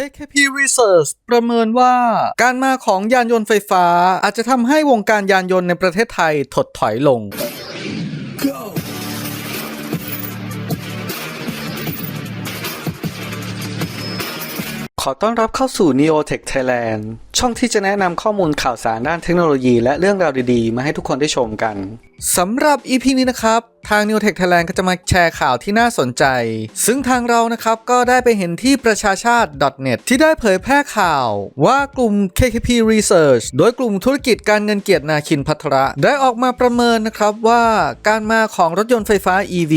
KKP Research ประเมินว่า การมาของยานยนต์ไฟฟ้าอาจจะทำให้วงการยานยนต์ในประเทศไทยถดถอยลงขอต้อนรับเข้าสู่ Neotech Thailand ช่องที่จะแนะนำข้อมูลข่าวสารด้านเทคโนโลยีและเรื่องราวดีๆ มาให้ทุกคนได้ชมกันสำหรับ EP นี้นะครับ ทาง Neotech Thailand ก็จะมาแชร์ข่าวที่น่าสนใจ ซึ่งทางเรานะครับ ก็ได้ไปเห็นที่ประชาชาติ .net ที่ได้เผยแพร่ข่าว ว่ากลุ่ม KKP Research โดยกลุ่มธุรกิจการเงินเกียรตินาคินพัทระ ได้ออกมาประเมินนะครับว่าการมาของรถยนต์ไฟฟ้า EV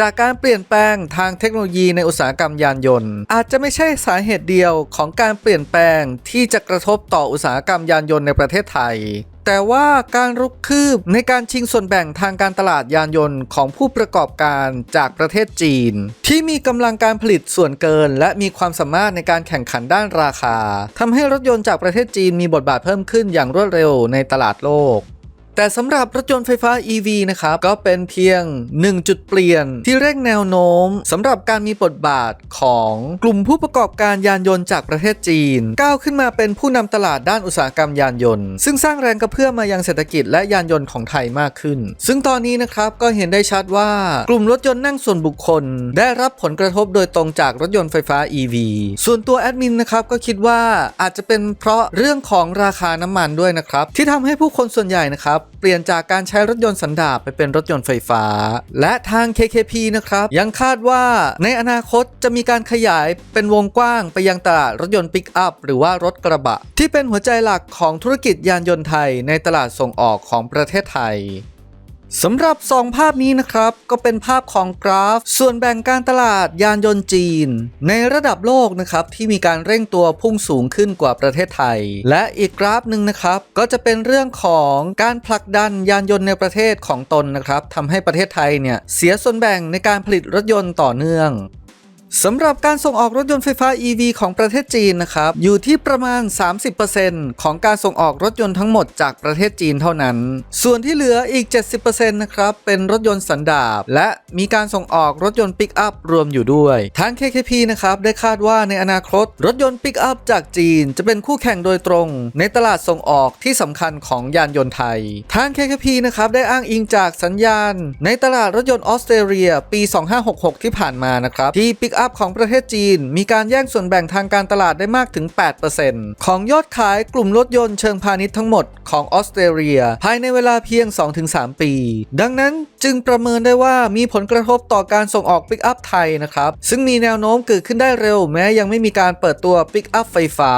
จากการเปลี่ยนแปลงทางเทคโนโลยีในอุตสาหกรรมยานยนต์ อาจจะไม่ใช่สาเหตุเดียวของการเปลี่ยนแปลงที่จะกระทบต่ออุตสาหกรรมยานยนต์ในประเทศไทย แต่ว่าการรุกคืบในการชิงส่วนแบ่งทางการตลาดยานยนต์ของผู้ประกอบการจากประเทศจีน ที่มีกำลังการผลิตส่วนเกิน และมีความสามารถในการแข่งขันด้านราคาทำให้รถยนต์จากประเทศจีนมีบทบาทเพิ่มขึ้นอย่างรวดเร็วในตลาดโลก แต่สำหรับรถยนต์ไฟฟ้า EV นะครับ ก็เป็นเพียง 1 จุดเปลี่ยน ที่เร่งแนวโน้มสำหรับการมีบทบาทของกลุ่มผู้ประกอบการยานยนต์จากประเทศจีน ก้าวขึ้นมาเป็นผู้นำตลาดด้านอุตสาหกรรมยานยนต์ ซึ่งสร้างแรงกระเพื่อมมายังเศรษฐกิจและยานยนต์ของไทยมากขึ้น ซึ่งตอนนี้นะครับก็เห็นได้ชัดว่ากลุ่มรถยนต์นั่งส่วนบุคคล ได้รับผลกระทบโดยตรงจากรถยนต์ไฟฟ้า EV ส่วนตัวแอดมินนะครับก็คิดว่าอาจจะเป็นเพราะเรื่องของราคาน้ำมันด้วยนะครับที่ทำให้ผู้คนส่วนใหญ่นะครับเปลี่ยนจากการใช้รถยนต์สันดาปไปเป็นรถยนต์ไฟฟ้า และทาง KKP นะครับยังคาดว่าในอนาคตจะมีการขยายเป็นวงกว้างไปยังตลาดรถยนต์ปิกอัพหรือว่ารถกระบะ ที่เป็นหัวใจหลักของธุรกิจยานยนต์ไทยในตลาดส่งออกของประเทศไทย สำหรับสองภาพนี้นะครับ ก็เป็นภาพของกราฟ ส่วนแบ่งการตลาดยานยนต์จีน ในระดับโลกนะครับที่มีการเร่งตัวพุ่งสูงขึ้นกว่าประเทศไทย และอีกกราฟหนึ่งนะครับ ก็จะเป็นเรื่องของการผลักดันยานยนต์ในประเทศของตนนะครับทำให้ประเทศไทยเนี่ยเสียส่วนแบ่งในการผลิตรถยนต์ต่อเนื่อง สำหรับการส่งออกรถยนต์ไฟฟ้า EV ของประเทศจีนนะครับ อยู่ที่ประมาณ 30%ของการส่งออกรถยนต์ทั้งหมดจากประเทศจีนเท่านั้น ส่วนที่เหลืออีก 70%นะครับ เป็นรถยนต์สันดาปและมีการส่งออกรถยนต์ปิกอัพรวมอยู่ด้วย ทาง KKP นะครับ ได้คาดว่าในอนาคต รถยนต์ปิกอัพจากจีน จะเป็นคู่แข่งโดยตรง ในตลาดส่งออกที่สำคัญของยานยนต์ไทย ทาง KKP นะครับได้อ้างอิงจากสัญญาณ ในตลาดรถยนต์ออสเตรเลียปี 2566 ที่ผ่านมานะครับที่ปิกอัพของประเทศจีน มีการแย่งส่วนแบ่งทางการตลาดได้มากถึง 8%ของยอดขายกลุ่มรถยนต์เชิงพาณิชย์ทั้งหมดของออสเตรเลีย ภายในเวลาเพียง 2-3 ปี ดังนั้นจึงประเมินได้ว่ามีผลกระทบต่อการส่งออกปิกอัพไทยนะครับ ซึ่งมีแนวโน้มเกิดขึ้นได้เร็วแม้ยังไม่มีการเปิดตัวปิกอัพไฟฟ้า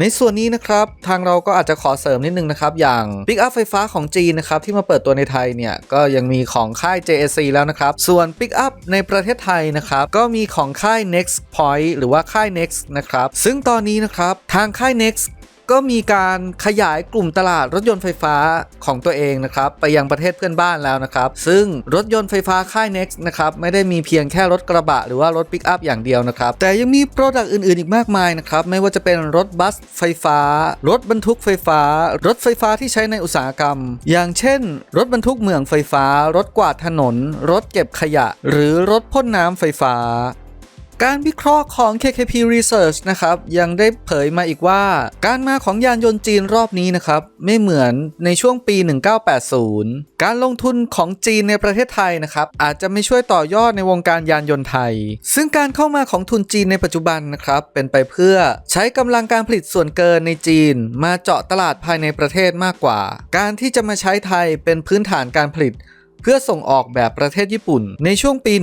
ในส่วนนี้นะครับ ทางเราก็อาจจะขอเสริมนิดนึงนะครับ อย่างปิกอัพไฟฟ้าของจีนนะครับที่มาเปิดตัวในไทยเนี่ยก็ยังมีของค่าย JSC แล้วนะครับ ส่วนปิกอัพในประเทศไทยนะครับก็มีของค่าย่าย Next Point หรือว่าค่าย Next นะครับ ซึ่งตอนนี้นะครับทางค่าย Next ก็มีการขยายกลุ่มตลาดรถยนต์ไฟฟ้าของตัวเองนะครับ ไปยังประเทศเพื่อนบ้านแล้วนะครับ ซึ่งรถยนต์ไฟฟ้าค่าย Next นะครับ ไม่ได้มีเพียงแค่รถกระบะ หรือว่ารถปิกอัพอย่างเดียวนะครับ แต่ยังมีโปรดักต์อื่น ๆ อีกมากมายนะครับ ไม่ว่าจะเป็นรถบัสไฟฟ้า รถบรรทุกไฟฟ้า รถไฟฟ้าที่ใช้ในอุตสาหกรรม อย่างเช่น รถบรรทุกเหมืองไฟฟ้า รถกวาดถนน รถเก็บขยะ หรือรถพ่นน้ำไฟฟ้า การวิเคราะห์ของ KKP Research นะครับยังได้เผยมาอีกว่า การมาของยานยนต์จีนรอบนี้นะครับไม่เหมือนในช่วงปี 1980 การลงทุนของจีนในประเทศไทยนะครับอาจจะไม่ช่วยต่อยอดในวงการยานยนต์ไทย ซึ่งการเข้ามาของทุนจีนในปัจจุบันนะครับเป็นไปเพื่อใช้กำลังการผลิตส่วนเกินในจีน มาเจาะตลาดภายในประเทศมากกว่า การที่จะมาใช้ไทยเป็นพื้นฐานการผลิต เพื่อส่งออกแบบประเทศญี่ปุ่น ในช่วงปี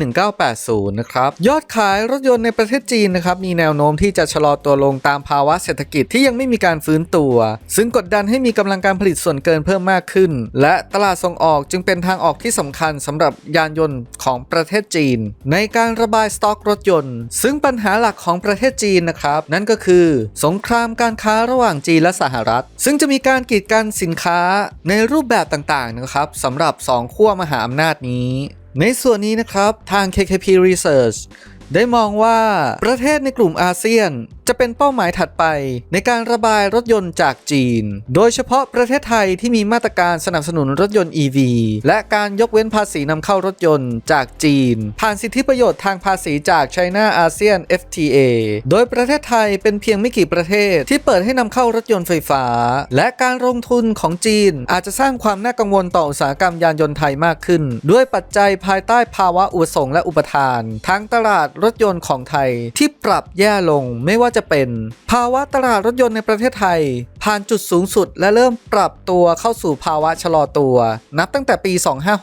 1980 นะครับ ยอดขายรถยนต์ในประเทศจีนนะครับมีแนวโน้มที่จะชะลอตัวลงตามภาวะเศรษฐกิจที่ยังไม่มีการฟื้นตัว ซึ่งกดดันให้มีกำลังการผลิตส่วนเกินเพิ่มมากขึ้น และตลาดส่งออกจึงเป็นทางออกที่สำคัญสำหรับยานยนต์ของประเทศจีน ในการระบายสต็อกรถยนต์ ซึ่งปัญหาหลักของประเทศจีนนะครับ นั่นก็คือ สงครามการค้าระหว่างจีนและสหรัฐ ซึ่งจะมีการกีดกันสินค้าในรูปแบบต่างๆนะครับสำหรับสองขั้วมหาอำนาจนี้ ในส่วนนี้นะครับทาง KKP Research ได้มองว่าประเทศในกลุ่มอาเซียน จะเป็นเป้าหมายถัดไป ในการระบายรถยนต์จากจีน โดยเฉพาะประเทศไทยที่มีมาตรการสนับสนุนรถยนต์ EV และการยกเว้นภาษีนำเข้ารถยนต์จากจีน ผ่านสิทธิประโยชน์ทางภาษีจาก China ASEAN FTA โดยประเทศไทยเป็นเพียงไม่กี่ประเทศที่เปิดให้นำเข้ารถยนต์ไฟฟ้า และการลงทุนของจีน อาจจะสร้างความน่ากังวลต่ออุตสาหกรรมยานยนต์ไทยมากขึ้น ด้วยปัจจัยภายใต้ภาวะอุปสงค์และอุปทานทั้งตลาดรถยนต์ของไทยที่ปรับแย่ลงไม่ว่าจะเป็นภาวะตลาดรถยนต์ในประเทศไทย ผ่านจุดสูงสุดและเริ่มปรับตัวเข้าสู่ภาวะชะลอตัว นับตั้งแต่ปี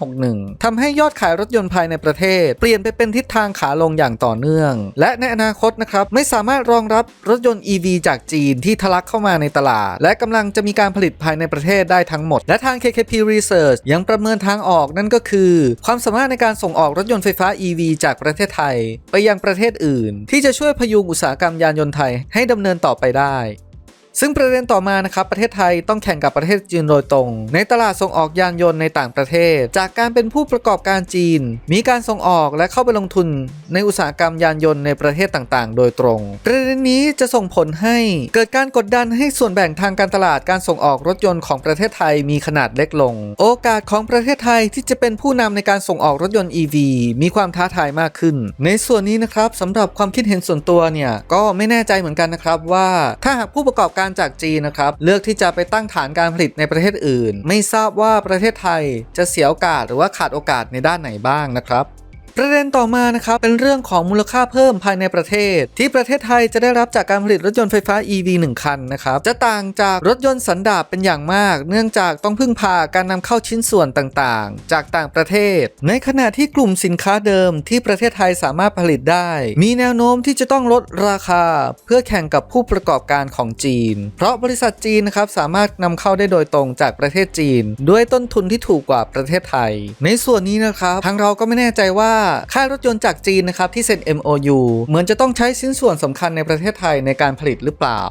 2561ทำให้ยอดขายรถยนต์ภายในประเทศ เปลี่ยนไปเป็นทิศทางขาลงอย่างต่อเนื่อง และในอนาคตนะครับไม่สามารถรองรับรถยนต์ EV จากจีนที่ทะลักเข้ามาในตลาด และกำลังจะมีการผลิตภายในประเทศได้ทั้งหมด และทาง KKP Research ยังประเมินทางออกนั่นก็คือ ความสามารถในการส่งออกรถยนต์ไฟฟ้า EV จากประเทศไทย ไปยังประเทศอื่น ที่จะช่วยพยุงอุตสาหกรรมยานยนต์ไทยให้ดำเนินต่อไปได้ ซึ่งประเด็นต่อมานะครับประเทศไทยต้องแข่งกับประเทศจีนโดยตรง ในตลาดส่งออกยานยนต์ในต่างประเทศ จากการเป็นผู้ประกอบการจีน มีการส่งออกและเข้าไปลงทุนในอุตสาหกรรมยานยนต์ในประเทศต่างๆ โดยตรง ประเด็นนี้จะส่งผลให้เกิดการกดดันให้ส่วนแบ่งทางการตลาดการส่งออกรถยนต์ของประเทศไทยมีขนาดเล็กลง โอกาสของประเทศไทยที่จะเป็นผู้นำในการส่งออกรถยนต์ EV มีความท้าทายมากขึ้น ในส่วนนี้นะครับสำหรับความคิดเห็นส่วนตัวเนี่ยก็ไม่แน่ใจเหมือนกันนะครับว่าถ้าหากผู้ประกอบการการจากจีนนะครับ เลือกที่จะไปตั้งฐานการผลิตในประเทศอื่น ไม่ทราบว่าประเทศไทยจะเสียโอกาสหรือว่าขาดโอกาสในด้านไหนบ้างนะครับ ประเด็นต่อมานะครับเป็นเรื่องของมูลค่าเพิ่มภายในประเทศ ที่ประเทศไทยจะได้รับจากการผลิตรถยนต์ไฟฟ้า EV 1 คันนะครับจะต่างจากรถยนต์สันดาปเป็นอย่างมาก เนื่องจากต้องพึ่งพาการนำเข้าชิ้นส่วนต่างๆ จากต่างประเทศ ในขณะที่กลุ่มสินค้าเดิมที่ประเทศไทยสามารถผลิตได้ มีแนวโน้มที่จะต้องลดราคา เพื่อแข่งกับผู้ประกอบการของจีน เพราะบริษัทจีนนะครับสามารถนำเข้าได้โดยตรงจากประเทศจีน ด้วยต้นทุนที่ถูกกว่าประเทศไทย ในส่วนนี้นะครับทางเราก็ไม่แน่ใจว่าค่ายรถยนต์จากจีนนะครับที่เซ็น MOU เหมือนจะต้องใช้ชิ้นส่วนสำคัญในประเทศไทยในการผลิตหรือเปล่า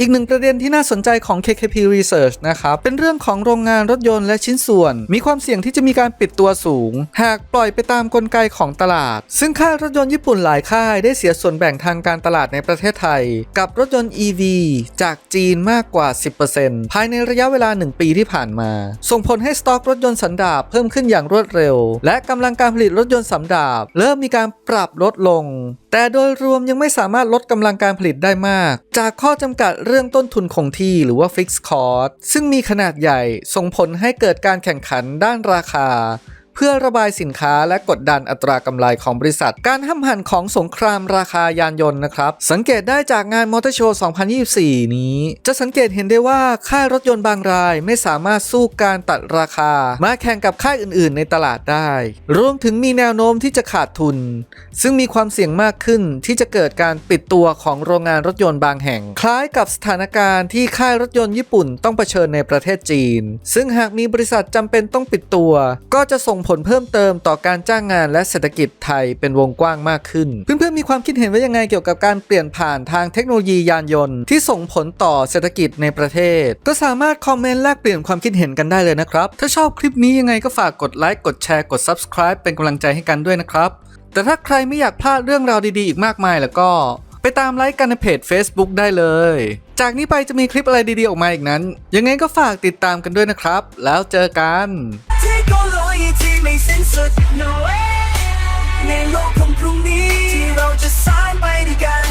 อีกหนึ่งประเด็นที่น่าสนใจของ KKP Research นะครับ เป็นเรื่องของโรงงานรถยนต์และชิ้นส่วน มีความเสี่ยงที่จะมีการปิดตัวสูง หากปล่อยไปตามกลไกของตลาด ซึ่งค่ายรถยนต์ญี่ปุ่นหลายค่ายได้เสียส่วนแบ่งทางการตลาดในประเทศไทย กับรถยนต์ EV จากจีนมากกว่า 10%ภายในระยะเวลา 1 ปีที่ผ่านมา ส่งผลให้สต็อกรถยนต์สันดาปเพิ่มขึ้นอย่างรวดเร็ว และกำลังการผลิตรถยนต์สันดาปเริ่มมีการปรับลดลงแต่โดยรวมยังไม่สามารถลดกำลังการผลิตได้มาก จากข้อจำกัดเรื่องต้นทุนคงที่หรือว่า Fixed Cost ซึ่งมีขนาดใหญ่ส่งผลให้เกิดการแข่งขันด้านราคา พื่อระบายสินค้าและกดดันอัตรากำไรของบริษัท การห้ำหั่นของสงครามราคายานยนต์นะครับ สังเกตได้จากงานมอเตอร์โชว์ 2024 นี้ จะสังเกตเห็นได้ว่าค่ายรถยนต์บางรายไม่สามารถสู้การตัดราคา มาแข่งกับค่ายอื่น ๆ ในตลาดได้ รวมถึงมีแนวโน้มที่จะขาดทุน ซึ่งมีความเสี่ยงมากขึ้นที่จะเกิดการปิดตัวของโรงงานรถยนต์บางแห่ง คล้ายกับสถานการณ์ที่ค่ายรถยนต์ญี่ปุ่นต้องเผชิญในประเทศจีน ซึ่งหากมีบริษัทจำเป็นต้องปิดตัว ก็จะส่งผลเพิ่มเติมต่อการจ้างงานและเศรษฐกิจไทยเป็นวงกว้างมากขึ้น เพื่อนๆมีความคิดเห็นว่ายังไงเกี่ยวกับการเปลี่ยนผ่านทางเทคโนโลยียานยนต์ ที่ส่งผลต่อเศรษฐกิจในประเทศ ก็สามารถคอมเมนต์แลกเปลี่ยนความคิดเห็นกันได้เลยนะครับ ถ้าชอบคลิปนี้ยังไงก็ฝากกดไลค์กดแชร์กด subscribe เป็นกำลังใจให้กันด้วยนะครับแต่ถ้าใครไม่อยากพลาดเรื่องราวดีๆอีกมากมายแล้วก็ไปตามไลค์กันในเพจ Facebook ได้เลย จากนี้ไปจะมีคลิปอะไรดีๆออกมาอีกนั้น ยังไงก็ฝากติดตามกันด้วยนะครับ แล้วเจอกัน ยที่ไม่สิ้นสุด no way ในโลกของพรุ่งนี้ที่เราจะสร้างไปด้วยกัน